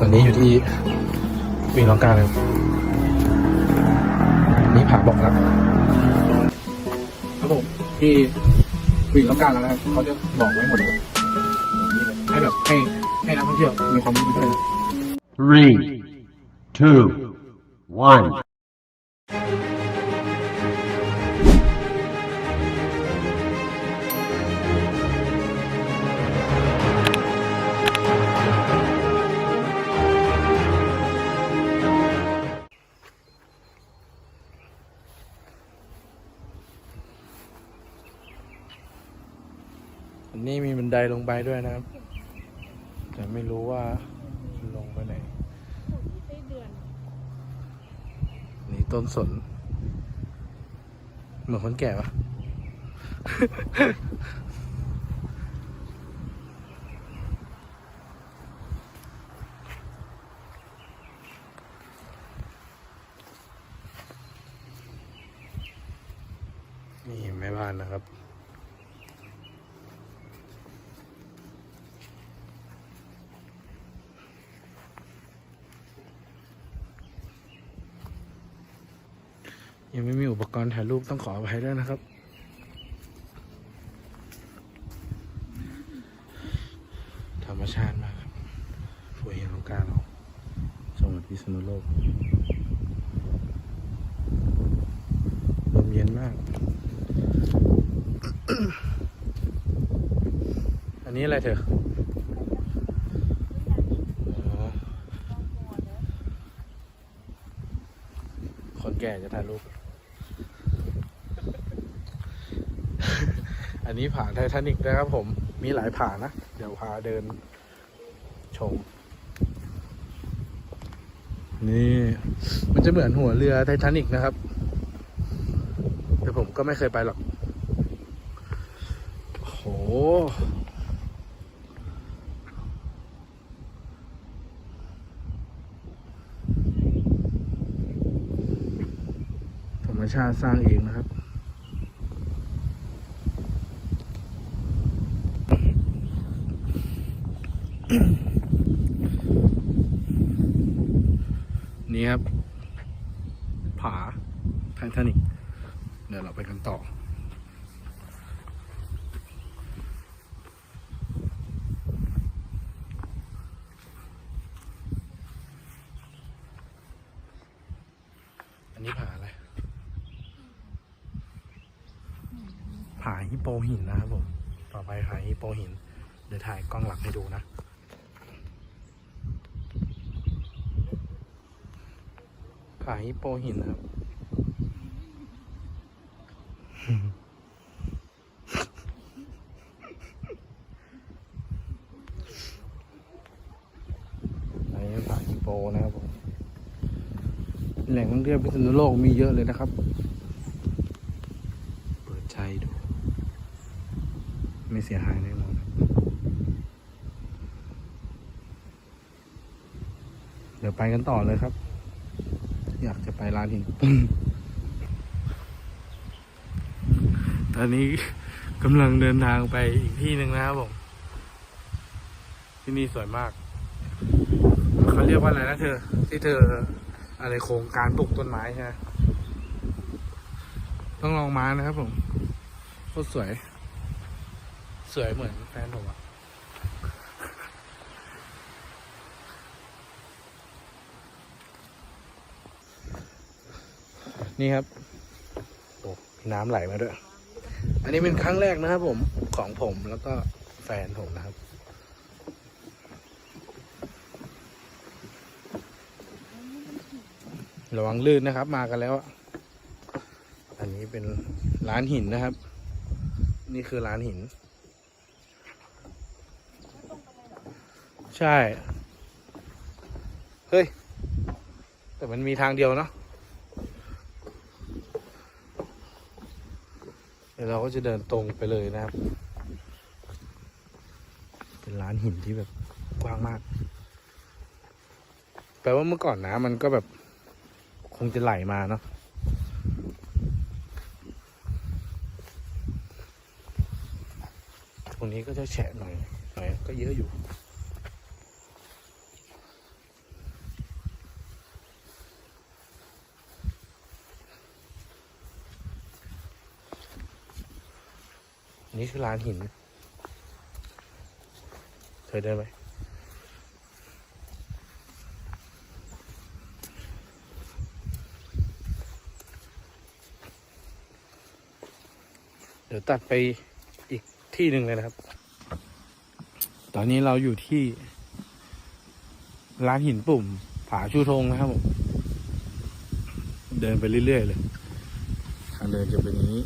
ตอนนี้อยู่ที่วีน้องกาเลยอันนี่ผาบอกแล้วครับผมที่วีน้องกาแล้วนะครับเขาจะบอกไว้หมดเลยให้แบบให้ให้นักท่องเที่ยวมีความรู้ด้วย Three, two, one. ลงไปด้วยนะครับ แต่ไม่รู้ว่าลงไปไหนนี่ต้นสน เหมือนคนแก่ปะนี่แม่บ้านนะครับ ยังไม่มีอุปกรณ์ถ่ายรูปต้องขออภัยด้วยนะครับ ธรรมชาติมากครับฝวยเห็นลงกาเราจังหวัดพิษณุโลกลมเย็นมาก อันนี้อะไรเถอะอ๋อคนแก่จะถ่ายรูป อันนี้ผาไททานิกนะครับผมมีหลายผานะ เดี๋ยวพาเดินชม นี่มันจะเหมือนหัวเรือไททานิกนะครับ แต่ผมก็ไม่เคยไปหรอกโอ้โหธรรมชาติสร้างเองนะครับ นี่ครับ ผาไททานิกเดี๋ยวเราไปกันต่อ อันนี้ผาอะไรผาฮิปโปหินนะครับผม ต่อไปผาฮิปโปหิน เดี๋ยวถ่ายกล้องหลังให้ดูนะผาฮิปโปหินนะครับ อันนี้ผาฮิปโปนะครับผม รียบพิษณุโลกมีเยอะเลยนะครับ เปิดใจดู ไม่เสียหายแน่นอนเดี๋ยวไปกันต่อเลยครับ อยากจะไปร้านหินปุ้งตอนนี้กำลังเดินทางไปอีกที่หนึ่งนะครับผม ที่นี่สวยมาก เขาเรียกว่าอะไรนะเธอ ที่เธอ อะไรโครงการปลูกต้นไม้ใช่ไหมต้องลองมานะครับผมโคตรสวย สวยเหมือนแฟนผมอะนี่ครับโอ้น้ำไหลมาด้วย อันนี้เป็นครั้งแรกนะครับผมของผมแล้วก็แฟนผมนะครับ ระวังลื่นนะครับ มากันแล้ว อันนี้เป็นร้านหินนะครับ นี่คือร้านหิน ใช่ เฮ้ย แต่มันมีทางเดียวเนาะเดี๋ยวเราก็จะเดินตรงไปเลยนะครับ เป็นร้านหินที่แบบกว้างมาก แปลว่าเมื่อก่อนน้ำมันก็แบบ คงจะไหลมาเนาะตรงนี้ก็จะแฉะหน่อยหน่อยก็เยอะอยู่นี่คือลานหิน เคยได้ไหม เดี๋ยวตัดไปอีกที่หนึ่งเลยนะครับ ตอนนี้เราอยู่ที่ ร้านหินปุ่ม ผาชูธงนะครับผมเดินไปเรื่อยๆเลย ทางเดินจะเป็นอย่างนี้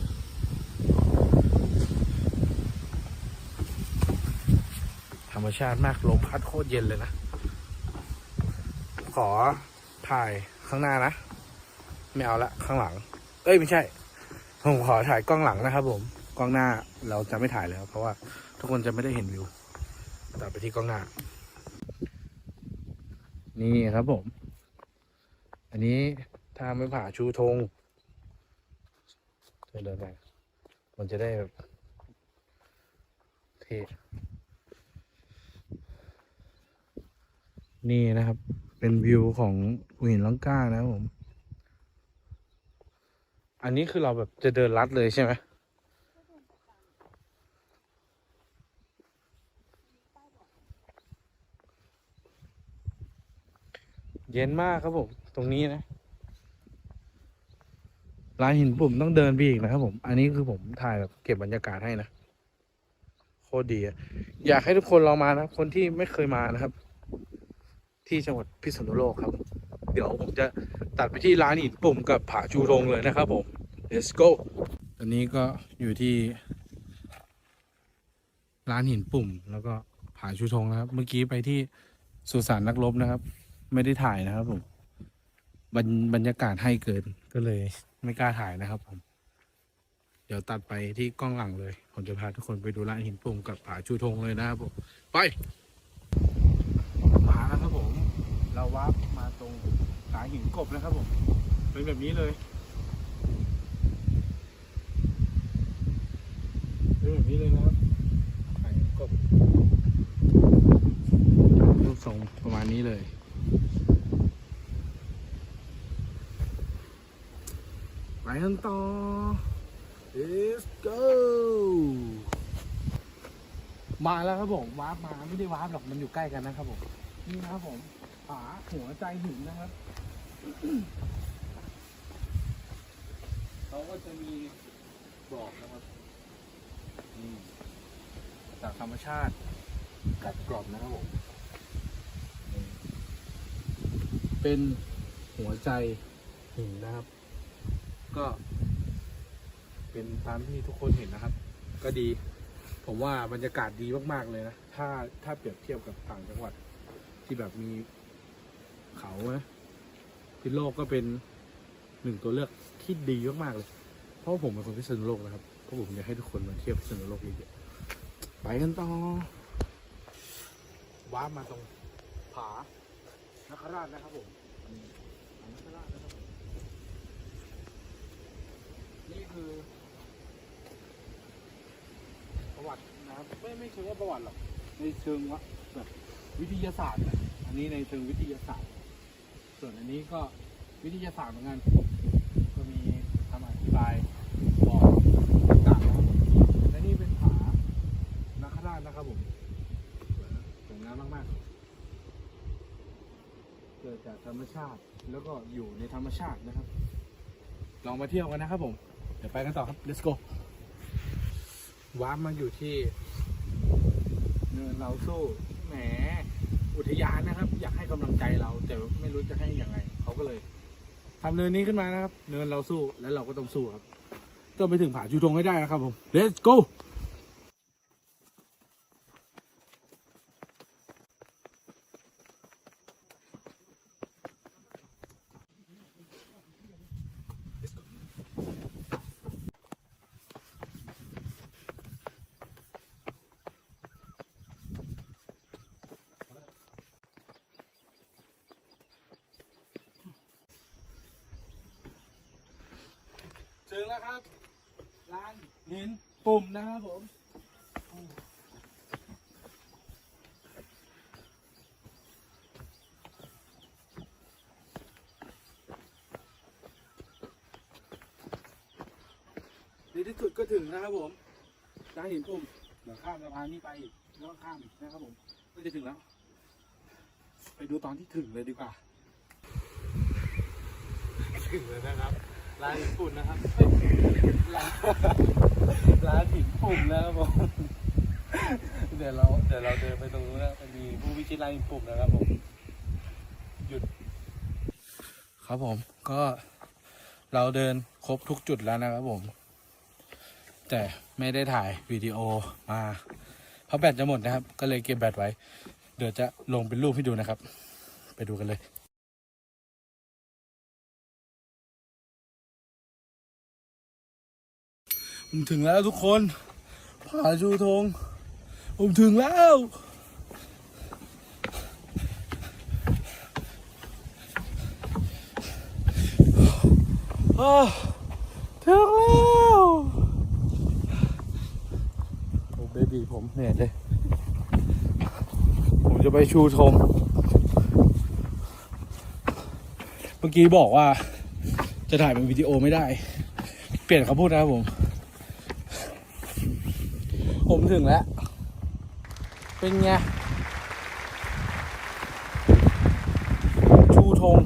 ธรรมชาติมากลมพัดโคตรเย็นเลยนะ ขอถ่ายข้างหน้านะ ไม่เอาละข้างหลัง เอ้ย ไม่ใช่ ผมขอถ่ายกล้องหลังนะครับผม กล้องหน้าเราจะไม่ถ่ายแล้ว เพราะว่าทุกคนจะไม่ได้เห็นวิวตัดไปที่กล้องหน้า นี่ครับผม อันนี้ถ้าไม่ผ่าชูธงเดินไปมันจะได้แบบเท่นี่นะครับ เป็นวิวของหินลังกานะครับผม อันนี้คือเราแบบจะเดินลัดเลยใช่ไหมเย็นมากครับผม ตรงนี้นะร้านหินปุ่มต้องเดินไปอีกนะครับผม อันนี้คือผมถ่ายแบบเก็บบรรยากาศให้นะ โคตรดีอะอยากให้ทุกคนลองมานะ คนที่ไม่เคยมานะครับ ที่จังหวัดพิษณุโลกครับ เดี๋ยวผมจะตัดไปที่ร้านหินปุ่มกับผาชูธงเลยนะครับผม let's go ตอนนี้ก็อยู่ที่ ร้านหินปุ่ม แล้วก็ผาชูธงนะครับ เมื่อกี้ไปที่สุสานนักรบนะครับ ไม่ได้ถ่ายนะครับผมบรรบรรยากาศให้เกินก็เลย ไม่กล้าถ่ายนะครับผม เดี๋ยวตัดไปที่กล้องหลังเลย ผมจะพาทุกคนไปดูร้านหินปุ่มกับผาชูธงเลยนะครับผม ไป มาแล้วครับผม เราวาร์ปมา ตรงผาหินกบนะครับผมเป็นแบบนี้เลยเป็นแบบนี้เลยนะครับผาหินกบรูปทรงประมาณนี้เลยไปกันต่อ let's go มาแล้วครับผมวาร์ปมาไม่ได้วาร์ปหรอกมันอยู่ใกล้กันนะครับผมนี่นะครับผมาหัวใจหินนะครับ เขาก็จะมีบอกนะครับนี่จากธรรมชาติกัดกรอบนะครับผมนี่เป็นหัวใจหินนะครับ ก็เป็นตามที่ทุกคนเห็นนะครับ ก็ดี ผมว่าบรรยากาศดีมากๆเลยนะ ถ้าถ้าเปรียบเทียบกับต่างจังหวัดที่แบบมี เขานะพิษโลกก็เป็นหนึ่งตัวเลือกที่ดีมากๆเลย เพราะผมเป็นคนพิษณุโลกนะครับเพราะผมอยากให้ทุกคนมาเที่ยวพิษณุโลกเยอะๆไปกันต่อว้าร์มาตรงผานคราชนะครับผมนคราชนะครับนี่คือ ประวัตินะครับไม่ไม่เชิงว่าประวัติหรอกในเชิงว่าแบบวิทยาศาสตร์นะอันนี้ในเชิงวิทยาศาสตร์ ส่วนอันนี้ก็วิทยาศาสตร์เหมือนกัน ก็มีคำอธิบายบอกต่างๆนะครับและนี่เป็นผานาคราชนะครับผมสวยนะสวยงามมากๆ เกิดจากธรรมชาติแล้วก็อยู่ในธรรมชาตินะครับ ลองมาเที่ยวกันนะครับผม เดี๋ยวไปกันต่อครับ let's go ว้าร์ปมาอยู่ที่เนินเราสู้แหม อุทยานนะครับ อยากให้กำลังใจเรา แต่ไม่รู้จะให้ยังไงเขาก็เลยทำเนินนี้ขึ้นมานะครับ เนินเราสู้แล้วเราก็ต้องสู้ครับต้องไปถึงผาชูธงให้ได้นะครับผม let's go แล้วครับร้านหินปุ่มนะครับผมในที่สุดก็ถึงนะครับผมได้เห็นปุ่มเดี๋ยวข้ามสะพานนี้ไปอีกแล้วก็ข้ามอีกนะครับผมก็จะถึงแล้ว ไปดูตอนที่ถึงเลยดีกว่า ถึงแล้วนะครับ ร้านหินปุ่นนะครับร้านร้านหินปุ่มนะครับผมเดี๋ยวเราเดี๋ยวเราเดินไปตรงนู้นนะจะมีผู้วิชิตร้านหินปุ่มนะครับผมหยุด ครับผมก็เราเดินครบทุกจุดแล้วนะครับผม แต่ไม่ได้ถ่ายวิดีโอมาเพราะแบตจะหมดนะครับ ก็เลยเก็บแบตไว้ เดี๋ยวจะลงเป็นรูปให้ดูนะครับ ไปดูกันเลย ผมถึงแล้วทุกคนผาชูธงผมถึงแล้วอ้าวถึงแล้วโอ้เบบีผมเหนื่อยเลย ผมจะไปชูธงเมื่อกี้บอกว่าจะถ่ายเป็นวิดีโอไม่ได้ เปลี่ยนคำพูดนะครับผม ผมถึงแล้ว เป็นไง ชูธง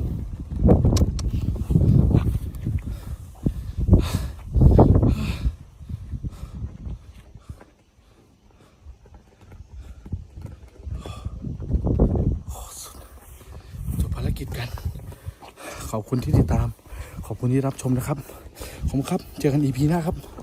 จบภารกิจกัน ขอบคุณที่ติดตาม ขอบคุณที่รับชมนะครับ ขอบคุณครับ เจอกันอีพีหน้าครับ